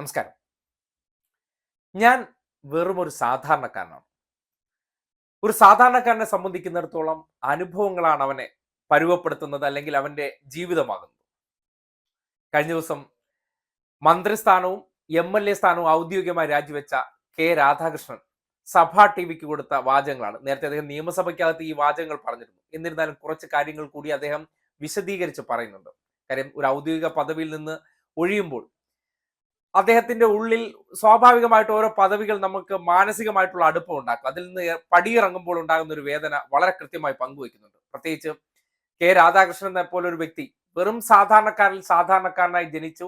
നമസ്കാരം. ഞാൻ വെറും ഒരു സാധാരണക്കാരനാണ്. ഒരു സാധാരണക്കാരനെ സംബന്ധിക്കുന്നിടത്തോളം അനുഭവങ്ങളാണ് അവനെ പരുവപ്പെടുത്തുന്നത് അല്ലെങ്കിൽ അവന്റെ ജീവിതമാകുന്നത്. കഴിഞ്ഞ ദിവസം മന്ത്രിസ്ഥാനവും എം എൽ എ സ്ഥാനവും ഔദ്യോഗികമായി രാജിവെച്ച കെ രാധാകൃഷ്ണൻ സഭാ ടി വിക്ക് കൊടുത്ത വാചകങ്ങളാണ്. നേരത്തെ അദ്ദേഹം നിയമസഭയ്ക്കകത്ത് ഈ വാചകങ്ങൾ പറഞ്ഞിരുന്നു. എന്നിരുന്നാലും കുറച്ച് കാര്യങ്ങൾ കൂടി അദ്ദേഹം വിശദീകരിച്ച് പറയുന്നുണ്ട്. കാര്യം ഒരു ഔദ്യോഗിക പദവിയിൽ നിന്ന് ഒഴിയുമ്പോൾ അദ്ദേഹത്തിന്റെ ഉള്ളിൽ സ്വാഭാവികമായിട്ട് ഓരോ പദവികൾ നമുക്ക് മാനസികമായിട്ടുള്ള അടുപ്പം ഉണ്ടാക്കും. അതിൽ നിന്ന് പടിയിറങ്ങുമ്പോൾ ഉണ്ടാകുന്ന ഒരു വേദന വളരെ കൃത്യമായി പങ്കുവയ്ക്കുന്നുണ്ട്. പ്രത്യേകിച്ച് കെ രാധാകൃഷ്ണനെ പോലെ ഒരു വ്യക്തി വെറും സാധാരണക്കാരിൽ സാധാരണക്കാരനായി ജനിച്ചു.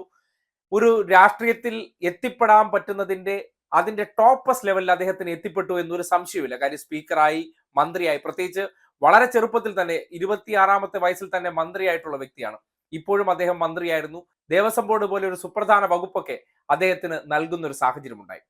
ഒരു രാഷ്ട്രീയത്തിൽ എത്തിപ്പെടാൻ പറ്റുന്നതിന്റെ അതിന്റെ ടോപ്പസ് ലെവലിൽ അദ്ദേഹത്തിന് എത്തിപ്പെട്ടു എന്നൊരു സംശയമില്ല കാര്യം സ്പീക്കറായി മന്ത്രിയായി. പ്രത്യേകിച്ച് വളരെ ചെറുപ്പത്തിൽ തന്നെ ഇരുപത്തിയാറാമത്തെ വയസ്സിൽ തന്നെ മന്ത്രിയായിട്ടുള്ള വ്യക്തിയാണ്. ഇപ്പോഴും അദ്ദേഹം മന്ത്രിയായിരുന്നു. ദേവസ്വം ബോർഡ് പോലെ ഒരു സുപ്രധാന വകുപ്പൊക്കെ അദ്ദേഹത്തിന് നൽകുന്ന ഒരു സാഹചര്യം ഉണ്ടായി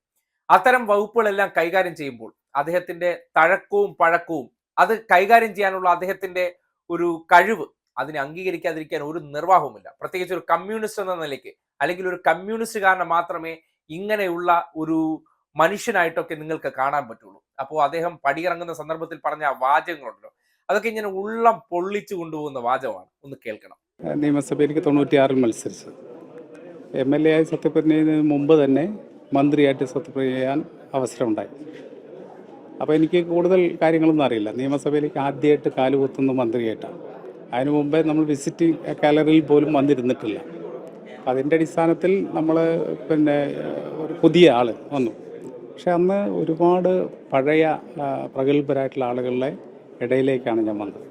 അത്തരം വകുപ്പുകളെല്ലാം കൈകാര്യം ചെയ്യുമ്പോൾ അദ്ദേഹത്തിന്റെ തഴക്കവും പഴക്കവും അത് കൈകാര്യം ചെയ്യാനുള്ള അദ്ദേഹത്തിന്റെ ഒരു കഴിവ് അതിനെ അംഗീകരിക്കാതിരിക്കാൻ ഒരു നിർവാഹവുമില്ല. പ്രത്യേകിച്ച് ഒരു കമ്മ്യൂണിസ്റ്റ് എന്ന നിലയ്ക്ക് അല്ലെങ്കിൽ ഒരു കമ്മ്യൂണിസ്റ്റുകാരനെ മാത്രമേ ഇങ്ങനെയുള്ള ഒരു മനുഷ്യനായിട്ടൊക്കെ നിങ്ങൾക്ക് കാണാൻ പറ്റുള്ളൂ. അപ്പോൾ അദ്ദേഹം പടിയിറങ്ങുന്ന സന്ദർഭത്തിൽ പറഞ്ഞ വാചകങ്ങളുണ്ടല്ലോ. അതൊക്കെ ഇങ്ങനെ ഉള്ളം പൊള്ളിച്ചു കൊണ്ടുപോകുന്ന വാചകമാണ്. ഒന്ന് കേൾക്കണം. നിയമസഭയിലേക്ക് തൊണ്ണൂറ്റിയാറിൽ മത്സരിച്ചത്. എം എൽ എ ആയി സത്യപ്രതിജ്ഞ ചെയ്യുന്നതിന് മുമ്പ് തന്നെ മന്ത്രിയായിട്ട് സത്യപ്രതിജ്ഞ ചെയ്യാൻ അവസരമുണ്ടായി. അപ്പോൾ എനിക്ക് കൂടുതൽ കാര്യങ്ങളൊന്നും അറിയില്ല. നിയമസഭയിലേക്ക് ആദ്യമായിട്ട് കാലുകുത്തുന്ന മന്ത്രിയായിട്ടാണ്. അതിനു മുമ്പേ നമ്മൾ വിസിറ്റിംഗ് ഗാലറിയിൽ പോലും വന്നിരുന്നിട്ടില്ല. അതിന്റെ അടിസ്ഥാനത്തിൽ നമ്മൾ പിന്നെ ഒരു പുതിയ ആൾ വന്നു. പക്ഷെ അന്ന് ഒരുപാട് പഴയ പ്രഗത്ഭരായിട്ടുള്ള ആളുകളുടെ ഇടയിലേക്കാണ് ഞാൻ വന്നത്.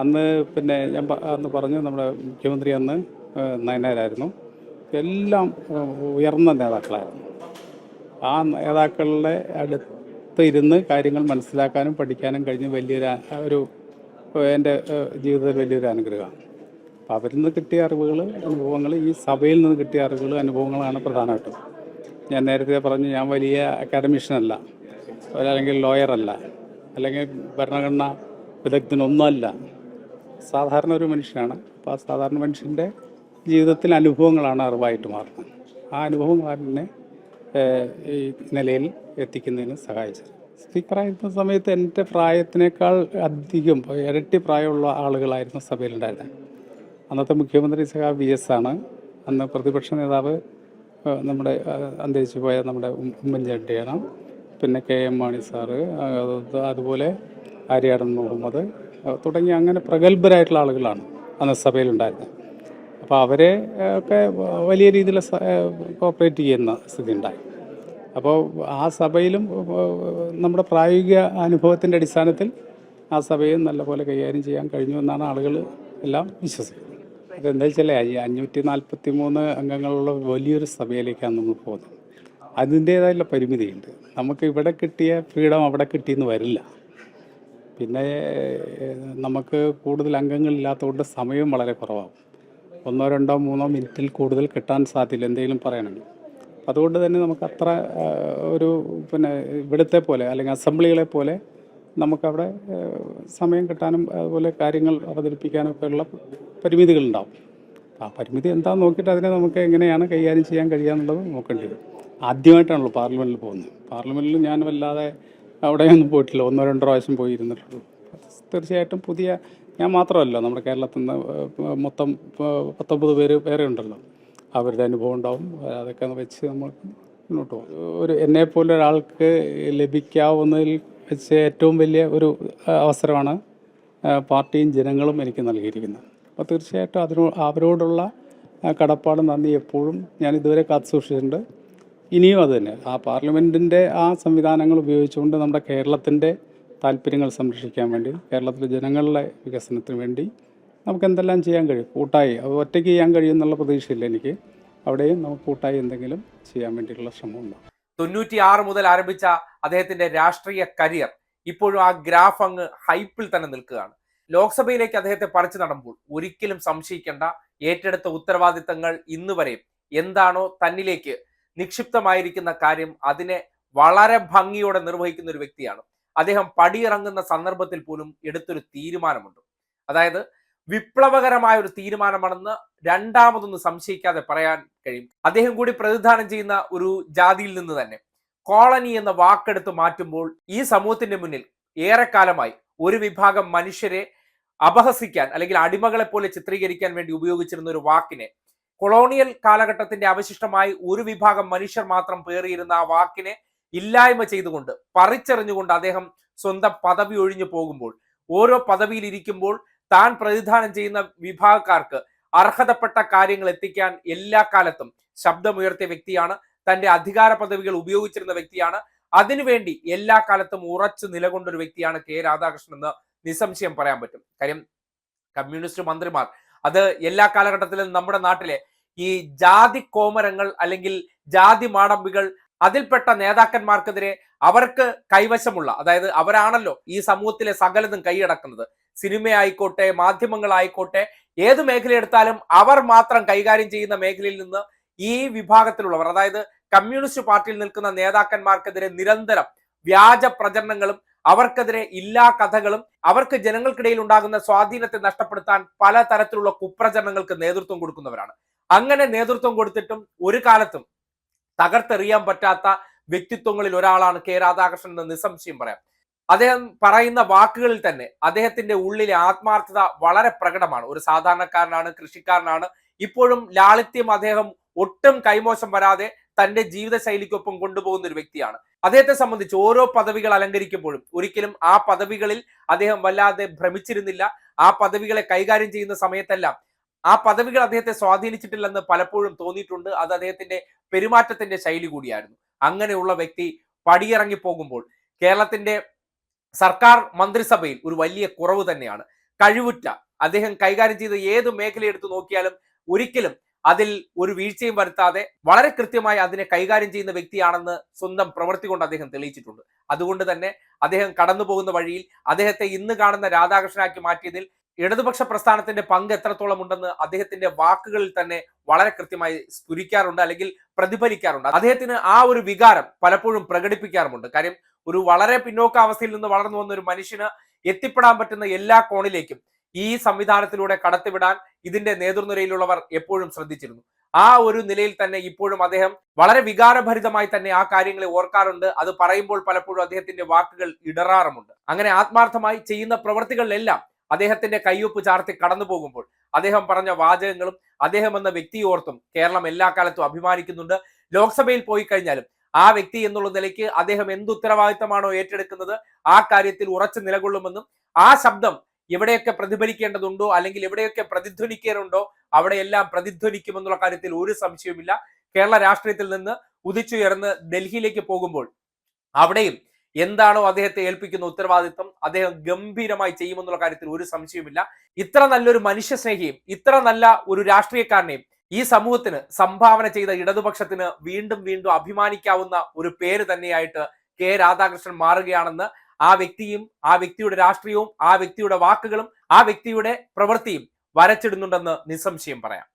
അന്ന് പിന്നെ ഞാൻ അന്ന് പറഞ്ഞു നമ്മുടെ മുഖ്യമന്ത്രി അന്ന് നയനാരായിരുന്നു എല്ലാം ഉയർന്ന നേതാക്കളായിരുന്നു. ആ നേതാക്കളുടെ അടുത്ത് ഇരുന്ന് കാര്യങ്ങൾ മനസ്സിലാക്കാനും പഠിക്കാനും കഴിഞ്ഞ് വലിയൊരു ഒരു എന്റെ ജീവിതത്തിൽ വലിയൊരു അനുഗ്രഹമാണ്. അപ്പോൾ അവരിൽ നിന്ന് കിട്ടിയ അറിവുകൾ അനുഭവങ്ങൾ ഈ സഭയിൽ നിന്ന് കിട്ടിയ അറിവുകൾ അനുഭവങ്ങളാണ് പ്രധാനമായിട്ടും. ഞാൻ നേരത്തെ പറഞ്ഞു ഞാൻ വലിയ അക്കാഡമിഷ്യനല്ല അല്ലെങ്കിൽ ലോയറല്ല അല്ലെങ്കിൽ ഭരണഘടനാ വിദഗ്ധനൊന്നുമല്ല. സാധാരണ ഒരു മനുഷ്യനാണ്. അപ്പോൾ ആ സാധാരണ മനുഷ്യന്റെ ജീവിതത്തിൽ അനുഭവങ്ങളാണ് അറിവായിട്ട് മാറുന്നത്. ആ അനുഭവങ്ങളാണ് എന്നെ ഈ നിലയിൽ എത്തിക്കുന്നതിന് സഹായിച്ചത്. സ്പീക്കറായിരുന്ന സമയത്ത് എന്റെ പ്രായത്തിനേക്കാൾ അധികം ഇരട്ടി പ്രായമുള്ള ആളുകളായിരുന്നു സഭയിലുണ്ടായിരുന്നത്. അന്നത്തെ മുഖ്യമന്ത്രി സഹ വി എസ് ആണ്. അന്ന് പ്രതിപക്ഷ നേതാവ് നമ്മുടെ അന്തരിച്ചു പോയ നമ്മുടെ ഉമ്മൻചാണ്ടിയാണ്. പിന്നെ കെ എം മാണി സാറ് അതുപോലെ ആര്യാടൻ മുഹമ്മദ് തുടങ്ങി അങ്ങനെ പ്രഗത്ഭരായിട്ടുള്ള ആളുകളാണ് അന്ന് സഭയിലുണ്ടായിരുന്നത്. അപ്പോൾ അവരെ ഒക്കെ വലിയ രീതിയിൽ കോപ്പറേറ്റ് ചെയ്യുന്ന സ്ഥിതി ഉണ്ടായി. അപ്പോൾ ആ സഭയിലും നമ്മുടെ പ്രായോഗിക അനുഭവത്തിന്റെ അടിസ്ഥാനത്തിൽ ആ സഭയും നല്ലപോലെ കൈകാര്യം ചെയ്യാൻ കഴിഞ്ഞു എന്നാണ് ആളുകൾ എല്ലാം വിശ്വസിക്കുന്നത്. അതെന്താ വെച്ചാൽ അഞ്ഞൂറ്റി നാൽപ്പത്തി മൂന്ന് അംഗങ്ങളുള്ള വലിയൊരു സഭയിലേക്കാണ് നമ്മൾ പോകുന്നത്. അതിന്റേതായുള്ള പരിമിതിയുണ്ട്. നമുക്ക് ഇവിടെ കിട്ടിയ ഫ്രീഡം അവിടെ കിട്ടിയെന്ന് വരില്ല. പിന്നെ നമുക്ക് കൂടുതൽ അംഗങ്ങളില്ലാത്തതുകൊണ്ട് സമയവും വളരെ കുറവാകും. ഒന്നോ രണ്ടോ മൂന്നോ മിനിറ്റിൽ കൂടുതൽ കിട്ടാൻ സാധ്യത എന്തെങ്കിലും പറയണമെങ്കിൽ അതുകൊണ്ട് തന്നെ നമുക്ക് അത്ര ഒരു പിന്നെ ഇവിടുത്തെ പോലെ അല്ലെങ്കിൽ അസംബ്ലികളെ പോലെ നമുക്കവിടെ സമയം കിട്ടാനും അതുപോലെ കാര്യങ്ങൾ അവതരിപ്പിക്കാനും ഒക്കെ ഉള്ള പരിമിതികളുണ്ടാവും. ആ പരിമിതി എന്താണെന്ന് നോക്കിയിട്ട് അതിനെ നമുക്ക് എങ്ങനെയാണ് കൈകാര്യം ചെയ്യാൻ കഴിയുക നോക്കേണ്ടി വരും. ആദ്യമായിട്ടാണല്ലോ പാർലമെന്റിൽ പോകുന്നത്. പാർലമെന്റിൽ ഞാൻ വല്ലാതെ അവിടെയൊന്നും പോയിട്ടില്ല. ഒന്നോ രണ്ടോ പ്രാവശ്യം പോയി ഇരുന്നിട്ടുള്ളൂ തീർച്ചയായിട്ടും പുതിയ ഞാൻ മാത്രമല്ല നമ്മുടെ കേരളത്തിൽ നിന്ന് മൊത്തം പത്തൊമ്പത് പേര് വേറെ ഉണ്ടല്ലോ. അവരുടെ അനുഭവം ഉണ്ടാവും. അതൊക്കെ വെച്ച് നമ്മൾ മുന്നോട്ട് പോകും ഒരു എന്നെപ്പോലെ ഒരാൾക്ക് ലഭിക്കാവുന്നതിൽ വെച്ച് ഏറ്റവും വലിയ ഒരു അവസരമാണ് പാർട്ടിയും ജനങ്ങളും എനിക്ക് നൽകിയിരിക്കുന്നത്. അപ്പോൾ തീർച്ചയായിട്ടും അതിനോ അവരോടുള്ള കടപ്പാട് നന്ദി എപ്പോഴും ഞാൻ ഇതുവരെ കാത്തു സൂക്ഷിച്ചിട്ടുണ്ട് ഇനിയും അത് തന്നെ. ആ പാർലമെന്റിന്റെ ആ സംവിധാനങ്ങൾ ഉപയോഗിച്ചുകൊണ്ട് നമ്മുടെ കേരളത്തിന്റെ താല്പര്യങ്ങൾ സംരക്ഷിക്കാൻ വേണ്ടി കേരളത്തിലെ ജനങ്ങളുടെ വികസനത്തിന് വേണ്ടി നമുക്ക് എന്തെല്ലാം ചെയ്യാൻ കഴിയും? കൂട്ടായി അത് ഒറ്റയ്ക്ക് ചെയ്യാൻ കഴിയും എന്നുള്ള പ്രതീക്ഷയില്ല എനിക്ക്. അവിടെയും നമുക്ക് കൂട്ടായി എന്തെങ്കിലും ചെയ്യാൻ വേണ്ടിയിട്ടുള്ള ശ്രമമുണ്ട്. തൊണ്ണൂറ്റിയാറ് മുതൽ ആരംഭിച്ച അദ്ദേഹത്തിന്റെ രാഷ്ട്രീയ കരിയർ ഇപ്പോഴും ആ ഗ്രാഫ് അങ്ങ് ഹൈപ്പിൽ തന്നെ നിൽക്കുകയാണ്. ലോക്സഭയിലേക്ക് അദ്ദേഹത്തെ പറിച്ചു നടമ്പോൾ ഒരിക്കലും സംശയിക്കേണ്ട ഏറ്റെടുത്ത ഉത്തരവാദിത്തങ്ങൾ ഇന്ന് വരെയും എന്താണോ തന്നിലേക്ക് നിക്ഷിപ്തമായിരിക്കുന്ന കാര്യം അതിനെ വളരെ ഭംഗിയോടെ നിർവഹിക്കുന്ന ഒരു വ്യക്തിയാണ്. അദ്ദേഹം പടിയിറങ്ങുന്ന സന്ദർഭത്തിൽ പോലും എടുത്തൊരു തീരുമാനമുണ്ട്. അതായത് വിപ്ലവകരമായ ഒരു തീരുമാനമാണെന്ന് രണ്ടാമതൊന്ന് സംശയിക്കാതെ പറയാൻ കഴിയും. അദ്ദേഹം കൂടി പ്രതിദാനം ചെയ്യുന്ന ഒരു ജാതിയിൽ നിന്ന് തന്നെ കോളനി എന്ന വാക്കെടുത്ത് മാറ്റുമ്പോൾ ഈ സമൂഹത്തിന്റെ മുന്നിൽ ഏറെക്കാലമായി ഒരു വിഭാഗം മനുഷ്യരെ അപഹസിക്കാൻ അല്ലെങ്കിൽ അടിമകളെ പോലെ ചിത്രീകരിക്കാൻ വേണ്ടി ഉപയോഗിച്ചിരുന്ന ഒരു വാക്കിനെ കൊളോണിയൽ കാലഘട്ടത്തിന്റെ അവശിഷ്ടമായി ഒരു വിഭാഗം മനുഷ്യർ മാത്രം പേറിയിരുന്ന ആ വാക്കിനെ ഇല്ലായ്മ ചെയ്തുകൊണ്ട് പറിച്ചെറിഞ്ഞുകൊണ്ട് അദ്ദേഹം സ്വന്തം പദവി ഒഴിഞ്ഞു പോകുമ്പോൾ ഓരോ പദവിയിൽ ഇരിക്കുമ്പോൾ താൻ പ്രതിദാനം ചെയ്യുന്ന വിഭാഗക്കാർക്ക് അർഹതപ്പെട്ട കാര്യങ്ങൾ എത്തിക്കാൻ എല്ലാ കാലത്തും ശബ്ദമുയർത്തിയ വ്യക്തിയാണ് തന്റെ അധികാര പദവികൾ ഉപയോഗിച്ചിരുന്ന വ്യക്തിയാണ്. അതിനുവേണ്ടി എല്ലാ കാലത്തും ഉറച്ചു നിലകൊണ്ടൊരു വ്യക്തിയാണ് കെ രാധാകൃഷ്ണൻ എന്ന് നിസ്സംശയം പറയാൻ പറ്റും. കാര്യം കമ്മ്യൂണിസ്റ്റ് മന്ത്രിമാർ അത് എല്ലാ കാലഘട്ടത്തിലും നമ്മുടെ നാട്ടിലെ ഈ ജാതി കോമരങ്ങൾ അല്ലെങ്കിൽ ജാതി മാടമ്പികൾ അതിൽപ്പെട്ട നേതാക്കന്മാർക്കെതിരെ അവർക്ക് കൈവശമുള്ള അതായത് അവരാണല്ലോ ഈ സമൂഹത്തിലെ സകലതും കൈയടക്കുന്നത്. സിനിമയായിക്കോട്ടെ മാധ്യമങ്ങളായിക്കോട്ടെ ഏത് മേഖല എടുത്താലും അവർ മാത്രം കൈകാര്യം ചെയ്യുന്ന മേഖലയിൽ നിന്ന് ഈ വിഭാഗത്തിലുള്ളവർ അതായത് കമ്മ്യൂണിസ്റ്റ് പാർട്ടിയിൽ നിൽക്കുന്ന നേതാക്കന്മാർക്കെതിരെ നിരന്തരം വ്യാജ പ്രചരണങ്ങളും അവർക്കെതിരെ ഇല്ലാ കഥകളും അവർക്ക് ജനങ്ങൾക്കിടയിൽ ഉണ്ടാകുന്ന സ്വാധീനത്തെ നഷ്ടപ്പെടുത്താൻ പല തരത്തിലുള്ള കുപ്രചരണങ്ങൾക്ക് നേതൃത്വം കൊടുക്കുന്നവരാണ്. അങ്ങനെ നേതൃത്വം കൊടുത്തിട്ടും ഒരു കാലത്തും തകർത്തെറിയാൻ പറ്റാത്ത വ്യക്തിത്വങ്ങളിൽ ഒരാളാണ് കെ രാധാകൃഷ്ണൻ എന്ന് നിസ്സംശയം പറയാം. അദ്ദേഹം പറയുന്ന വാക്കുകളിൽ തന്നെ അദ്ദേഹത്തിന്റെ ഉള്ളിലെ ആത്മാർത്ഥത വളരെ പ്രകടമാണ്. ഒരു സാധാരണക്കാരനാണ് കൃഷിക്കാരനാണ്. ഇപ്പോഴും ലാളിത്യം അദ്ദേഹം ഒട്ടും കൈമോശം വരാതെ തന്റെ ജീവിത ശൈലിക്കൊപ്പം കൊണ്ടുപോകുന്ന ഒരു വ്യക്തിയാണ്. അദ്ദേഹത്തെ സംബന്ധിച്ച് ഓരോ പദവികൾ അലങ്കരിക്കുമ്പോഴും ഒരിക്കലും ആ പദവികളിൽ അദ്ദേഹം വല്ലാതെ ഭ്രമിച്ചിരുന്നില്ല. ആ പദവികളെ കൈകാര്യം ചെയ്യുന്ന സമയത്തെല്ലാം ആ പദവികൾ അദ്ദേഹത്തെ സ്വാധീനിച്ചിട്ടില്ലെന്ന് പലപ്പോഴും തോന്നിയിട്ടുണ്ട്. അത് അദ്ദേഹത്തിന്റെ പെരുമാറ്റത്തിന്റെ ശൈലി കൂടിയായിരുന്നു. അങ്ങനെയുള്ള വ്യക്തി പടിയിറങ്ങി പോകുമ്പോൾ കേരളത്തിന്റെ സർക്കാർ മന്ത്രിസഭയിൽ ഒരു വലിയ കുറവ് തന്നെയാണ്. കഴിവുറ്റ അദ്ദേഹം കൈകാര്യം ചെയ്ത ഏത് മേഖല എടുത്തു നോക്കിയാലും ഒരിക്കലും അതിൽ ഒരു വീഴ്ചയും വരുത്താതെ വളരെ കൃത്യമായി അതിനെ കൈകാര്യം ചെയ്യുന്ന വ്യക്തിയാണെന്ന് സ്വന്തം പ്രവൃത്തി കൊണ്ട് അദ്ദേഹം തെളിയിച്ചിട്ടുണ്ട്. അതുകൊണ്ട് തന്നെ അദ്ദേഹം കടന്നു പോകുന്ന വഴിയിൽ അദ്ദേഹത്തെ ഇന്ന് കാണുന്ന രാധാകൃഷ്ണനാക്കി മാറ്റിയതിൽ ഇടതുപക്ഷ പ്രസ്ഥാനത്തിന്റെ പങ്ക് എത്രത്തോളം ഉണ്ടെന്ന് അദ്ദേഹത്തിന്റെ വാക്കുകളിൽ തന്നെ വളരെ കൃത്യമായി സ്ഫുരിക്കാറുണ്ട് അല്ലെങ്കിൽ പ്രതിഫലിക്കാറുണ്ട്. അദ്ദേഹത്തിന് ആ ഒരു വികാരം പലപ്പോഴും പ്രകടിപ്പിക്കാറുമുണ്ട്. കാര്യം ഒരു വളരെ പിന്നോക്ക അവസ്ഥയിൽ നിന്ന് വളർന്നു വന്ന ഒരു മനുഷ്യന് എത്തിപ്പെടാൻ പറ്റുന്ന എല്ലാ കോണിലേക്കും ഈ സംവിധാനത്തിലൂടെ കടത്തിവിടാൻ ഇതിന്റെ നേതൃനിരയിലുള്ളവർ എപ്പോഴും ശ്രദ്ധിച്ചിരുന്നു. ആ ഒരു നിലയിൽ തന്നെ ഇപ്പോഴും അദ്ദേഹം വളരെ വികാരഭരിതമായി തന്നെ ആ കാര്യങ്ങളെ ഓർക്കാറുണ്ട്. അത് പറയുമ്പോൾ പലപ്പോഴും അദ്ദേഹത്തിന്റെ വാക്കുകൾ ഇടറാറുമുണ്ട്. അങ്ങനെ ആത്മാർത്ഥമായി ചെയ്യുന്ന പ്രവൃത്തികളിലെല്ലാം അദ്ദേഹത്തിന്റെ കയ്യൊപ്പ് ചാർത്തി കടന്നു പോകുമ്പോൾ അദ്ദേഹം പറഞ്ഞ വാചകങ്ങളും അദ്ദേഹം എന്ന വ്യക്തിയോർത്തും കേരളം എല്ലാ കാലത്തും അഭിമാനിക്കുന്നുണ്ട്. ലോക്സഭയിൽ പോയി കഴിഞ്ഞാലും ആ വ്യക്തി എന്നുള്ള നിലയ്ക്ക് അദ്ദേഹം എന്ത് ഉത്തരവാദിത്തമാണോ ഏറ്റെടുക്കുന്നത് ആ കാര്യത്തിൽ ഉറച്ചു നിലകൊള്ളുമെന്നും ആ ശബ്ദം എവിടെയൊക്കെ പ്രതിഫലിക്കേണ്ടതുണ്ടോ അല്ലെങ്കിൽ എവിടെയൊക്കെ പ്രതിധ്വനിക്കേണ്ടോ അവിടെയെല്ലാം പ്രതിധ്വനിക്കുമെന്നുള്ള കാര്യത്തിൽ ഒരു സംശയവുമില്ല. കേരള രാഷ്ട്രീയത്തിൽ നിന്ന് ഉദിച്ചുയർന്ന് ഡൽഹിയിലേക്ക് പോകുമ്പോൾ അവിടെയും എന്താണോ അദ്ദേഹത്തെ ഏൽപ്പിക്കുന്ന ഉത്തരവാദിത്വം അദ്ദേഹം ഗംഭീരമായി ചെയ്യുമെന്നുള്ള കാര്യത്തിൽ ഒരു സംശയവുമില്ല. ഇത്ര നല്ലൊരു മനുഷ്യ സ്നേഹിയും ഇത്ര നല്ല ഒരു രാഷ്ട്രീയക്കാരനെയും ഈ സമൂഹത്തിന് സംഭാവന ചെയ്ത ഇടതുപക്ഷത്തിന് വീണ്ടും വീണ്ടും അഭിമാനിക്കാവുന്ന ഒരു പേര് തന്നെയായിട്ട് കെ രാധാകൃഷ്ണൻ മാറുകയാണെന്ന് ആ വ്യക്തിയും ആ വ്യക്തിയുടെ രാഷ്ട്രീയവും ആ വ്യക്തിയുടെ വാക്കുകളും ആ വ്യക്തിയുടെ പ്രവൃത്തിയും വരച്ചിടുന്നുണ്ടെന്ന് നിസ്സംശയം പറയാം.